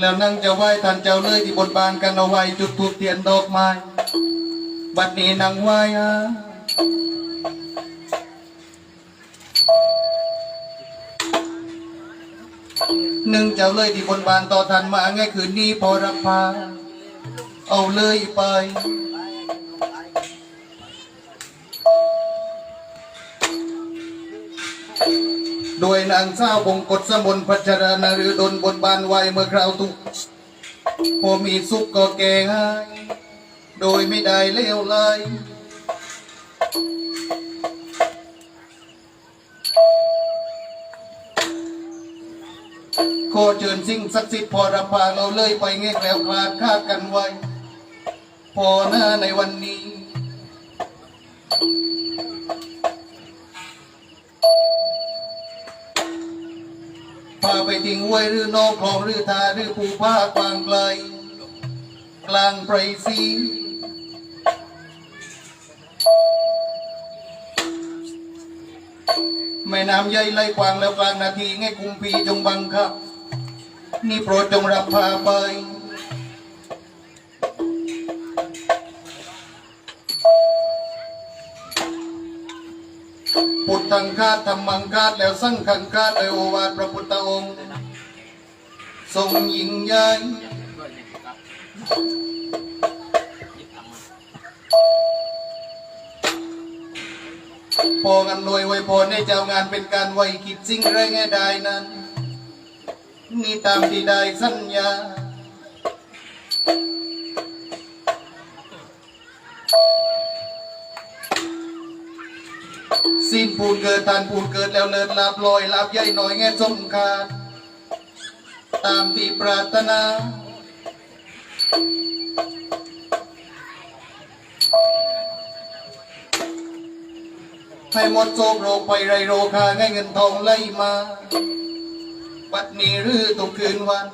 แล้วนั่งจะไหว้ท่านเจ้าเลยที่บนบานกันเอาไว้จุดทูบเทียนดอกไม้ บัดนี้นั่งไหว้ฮะหนึ่งเจ้าเลยที่บนบานต่อท่านมาไงคืนนี้พอรับพา เอาเลยไป โดยนางเศร้าบงกฎสมนพัชรนารือดนบนบานไว้เมื่อคราวตุกพอมีสุขก็แก่ให้โดยไม่ได้เลวไหลขอเชิญสิ่งศักดิ์สิทธิ์พอรำพาเราเลยไปเงี้ยแล้วคลาดคาดกันไว้ พอหน้าในวันนี้ พาไปทิ้งไว้หรือนอกคลองหรือทาหรือภูผากวางไกล กลางไพรซีแม่น้ำใหญ่ไหลกวางแล้วกลางนาทีไงคุมพีจงบังคับ นี่โปรดจงรับพาไปพุทธังคาธรรมังคาแล้วสั่งขังคาดยโอวาทพระพุทธองค์ ทรงยิ่งใหญ่พอกันหน่วยไวยพรให้เจ้างานเป็นการไว้คิดสิ่งไรง่ายได้นั้น นี่ตามที่ได้สัญญา สิ้นปูนเกิดทานปูนเกิดแล้วเลิศลาบลอยลาบใหญ่หน่อยแง่สมคาด ตามที่ปรารถนาให้หมดโศกโรคไปไรโรคาง่ายเงินทองไหลมาบัดนี้หรือตุกคืนวัน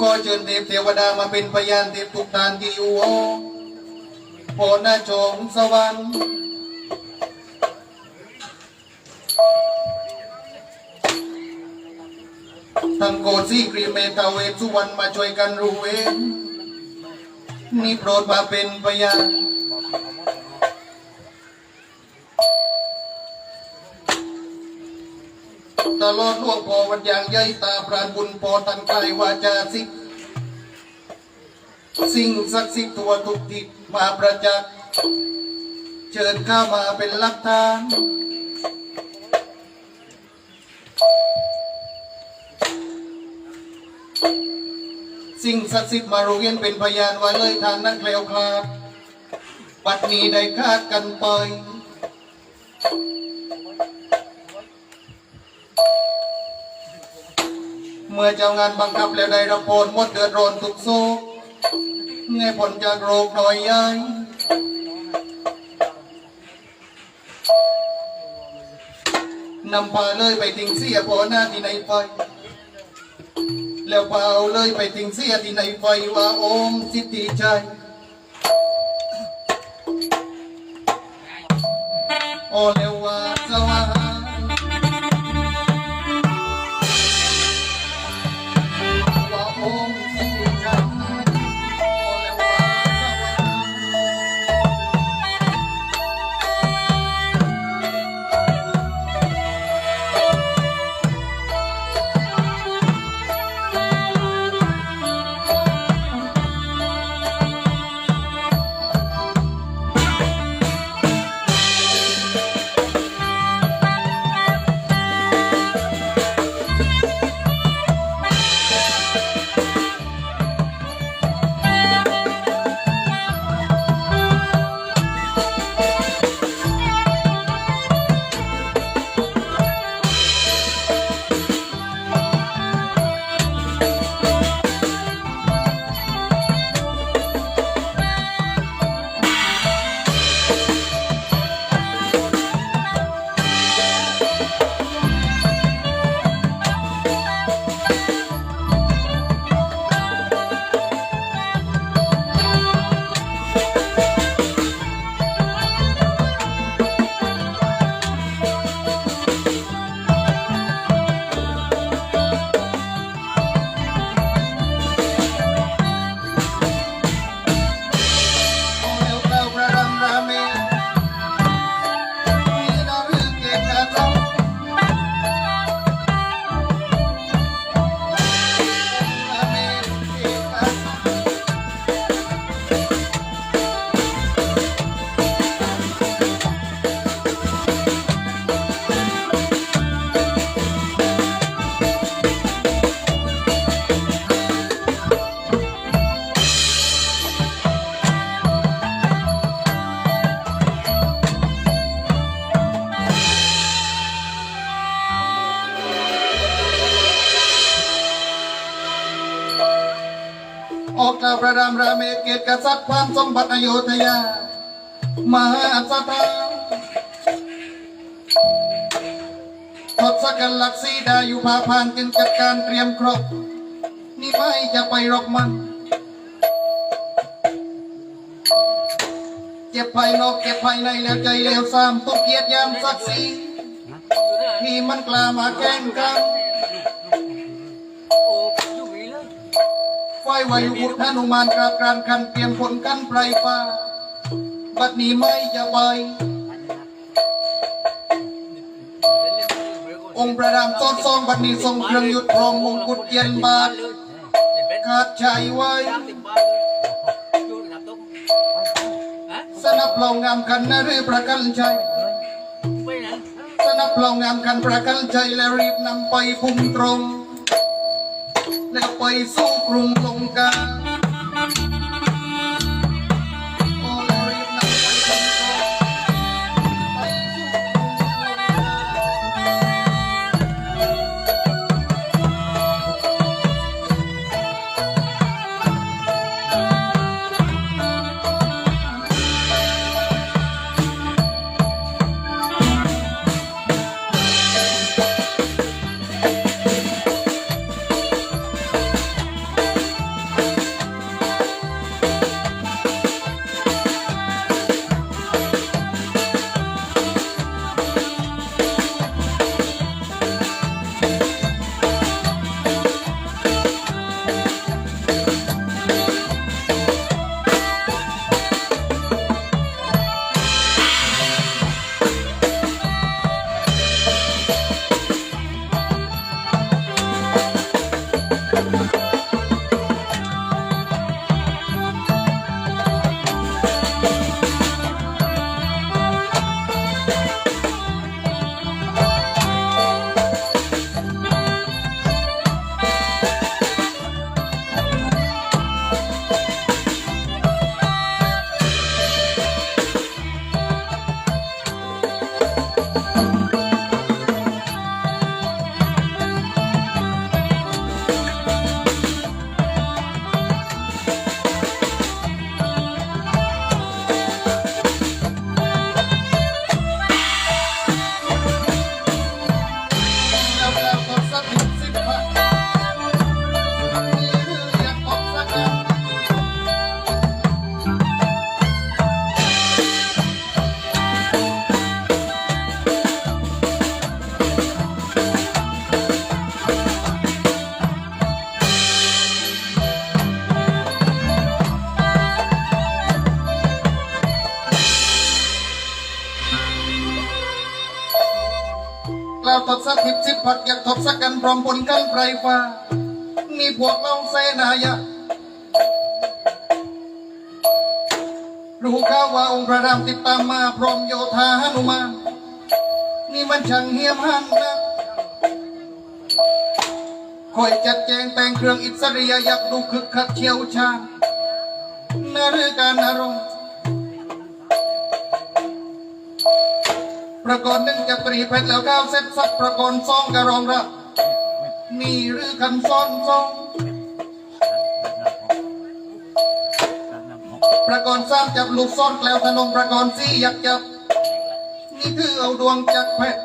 ก็เชิญเทพเทวดามาเป็นพยานเทพทุกทานที่อยู่ห้องโพหน้าชมสวรรค์ ทั้งโกซี่กรีเมตาเวทสุวรรณมาช่วยกันรู้เองนี่โปรดมาเป็นพยานตลอดล่วงพอวันอย่างใหญ่ตาพรานบุญพอทันกายวาจาสิสิ่งศักดิ์สิทธิ์ตัวทุกทิศมาประจักษ์เชิญข้ามาเป็นหลักฐาน สิ่งศักดิ์สิทธิ์มาโรงเรียนเป็นพยานว่าเลยทางนั้นแคล้วคลาดปัดนี้ได้คาดกันไปเมื่อเจ้างานบังคับแล้วได้รับผลหมดเดือดร้อนทุกโศกไงผลจากโรคหน่อยยายนำพาเลยไปทิ้งเสียพอหน้าที่ในไฟ แล้วพาเอาเลยไปทิ้งเสียที่ในไฟว่าโอมสิทธิชัยโอเลวว่าสวา ระรามราเมศเกตกษัตริย์ความสมบัติอโยธยา มหาสถานทศกัณฐ์ลักสีดาอยู่พาพานจึงจัดการเตรียมครบ นี่ไม่จะไปรบมันเจ็บภายนอกเจ็บภายในแล้วใจเลวสามตุกเกียรติยามศักดิ์ศรีที่มันกล้ามาแกล้งกัน ไฟวายุบุตรหนุมานกราบกรานคันเตรียมผลกันไพรฟ้าบัดนี้ไม่จะไปองค์พระรามต้นซองบัดนี้ทรงเครื่องยุดทองมงกุฎเกียนบาทขาดชัยไว้สนับเปล่างามกันนะรือประกันชัยสนับเปล่างามกันประกันชัยแล้วรีบนำไปพุ่งตรง ไปสู่กรุงลงกา สักกันพร้อมผลกันไพรฟ้ามีพวกเราเสนายะรู้ข่าวว่าองค์พระรามติดตามมาพร้อมโยธาหนุมานนี่มันช่างเหี้ยมหันนะคอยจัดแจงแต่งเครื่องอิสริยยักษ์ดูคึกคักเชี่ยวชาญนรือการอารมณ์ ประกอบหนึ่งจะปรีเพชรแล้วก้าวเสร็จสักประกอบสองกระรองรับนี่หรือคันซ้อนสองประกอบสามจับลูกซ้อนแล้วธนงประกอบสี่ยักจับ นี่คือเอาดวงจักเพชร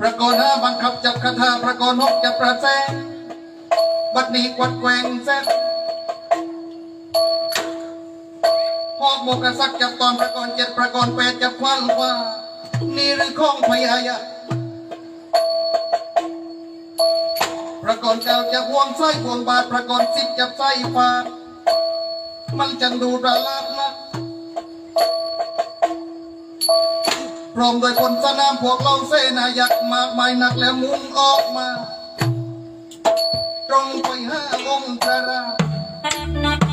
ประกอบห้าบังคับจับคาถาประกอบหกจับประแสบัดนี้กวัดแกว่งเส้น อกโมกษักจับตอนประกอนเจ็ดประกอนแปดจับควันว่านี่หรือของพยายะประกอนเจ้าจะห่วงไส้ห่วงบาทประกอนสิบจับไส้ฟ้ามันจังดูระลาดนะพร้อมโดยคนสนามพวกเราเสนายักษ์มากมายหนักแล้วมุงออกมา ตรงไปห้าองค์พระราชมา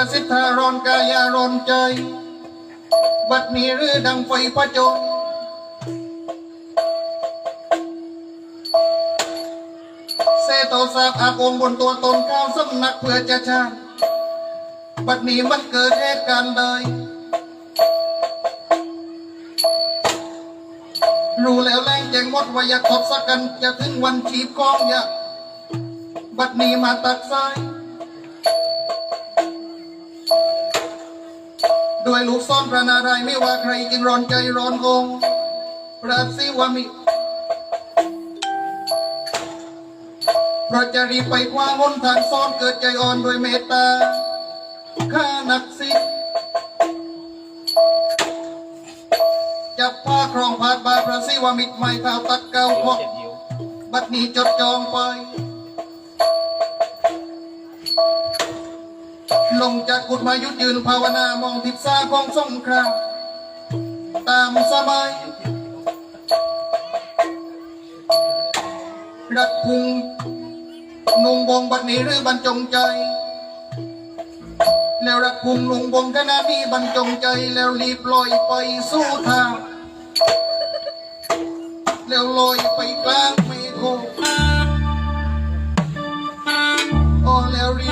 ระสิทธารอนกายารอนใจ บัดนี้หรือดังไฟพระจงเสโตสาบอาคมบนตัวตนก้าวสำนักเพื่อจะชาบัดนี้มันเกิดเหตุการณ์เลยรู้แล้วแรงแจงมดว่ายากทบสักกันจะถึงวันชีพกองอยากบัดนี้มาตักซ้าย ด้วยลูกซ่อนพระนารายณ์ไม่ว่าใครจึงร้อนใจร้อนองพระศิวามิเพราะจะรีไปคว้าหนทางซ่อนเกิดใจอ่อนโดยเมตตาข้านักสิจับผ้าครองพาดบาพระศิวามิตรไม่เท้าตัดเก้าพกบัดนี้จดจองไป ลงจากกุฎมายุดยืนภาวนามองทิศซาของสงครามตามสมัยรักพุงนุ่งบงบัดนี้หรือบรรจงใจ แล้วรักพุงนุ่งบงขณะนี้บรรจงใจแล้วรีบลอยไปสู่ทางแล้วลอยไปกลางเมฆ โอ้แล้วรี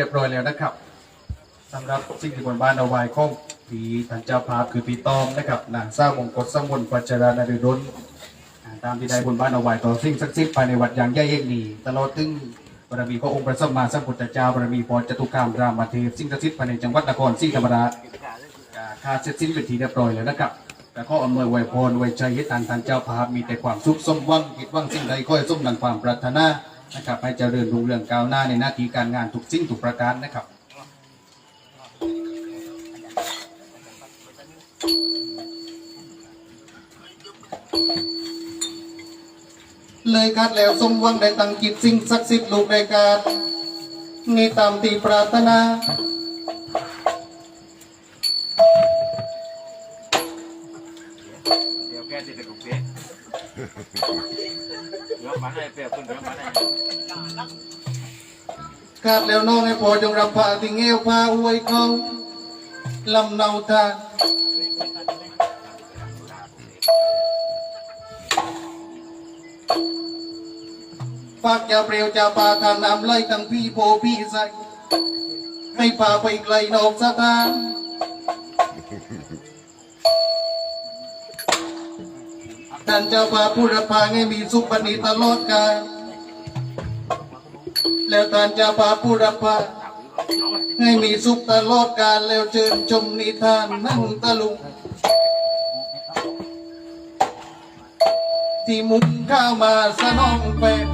เรียบร้อยแล้วนะครับสำหรับสิ่งที่บนบ้านเอาไว้ของผีท่านเจ้าภาพคือปีตองนะครับนางสร้างมงกฎสมุนปัจจารานฤดลตามที่ได้บนบ้านเอาไว้ต่อสิ่งศักดิ์สิทธิ์ภายในวัดอย่างใหญ่เองนี้ตลอดถึงบารมีพระองค์พระสัมมาสัมพุทธเจ้าบารมีพรจตุคามรามเทพสิ่งศักดิ์สิทธิ์ภายในจังหวัดนครศรีธรรมราชอ่าค่าเสร็จสิ้นเป็นทีเรียบร้อยแล้วนะครับแต่ข้ออำนวยไวยพรไวยใจให้ทางท่านเจ้าภาพมีแต่ความสุขสมหวังคิดหวังสิ่งใดก็ให้สมดังความปรารถนา นะครับให้เจริญรุ่งเรืองก้าวหน้าในหน้าที่การงานทุกสิ่งทุกประการนะครับเลยกัดแล้วสมหวังได้ตั้งกิจสิ่งศักดิ์สิทธิ์ลูกได้กาดนี่ตามที่ปรารถนา เดี๋ยวมันให้เป๊ะคุณเดี๋ยวมันให้ขาดแล้วน้องให้พอจงรำพาที่เงี้ยวพาอวยเขาลำเนาทางฝากยาเปรียวจะปาทางน้ำไล่ตั้งพี่โพพี่ใสให้พาไปไกลนอกสถาน ท่านเจ้าพาผู้รับพาให้มีสุขปณิตลอดกาลแล้วท่านจะพาผู้รับพาให้มีสุขตลอดกาลแล้วเชิญชมนิทานนั่งตะลุง ที่มุงข้าวมาสนองเป็ด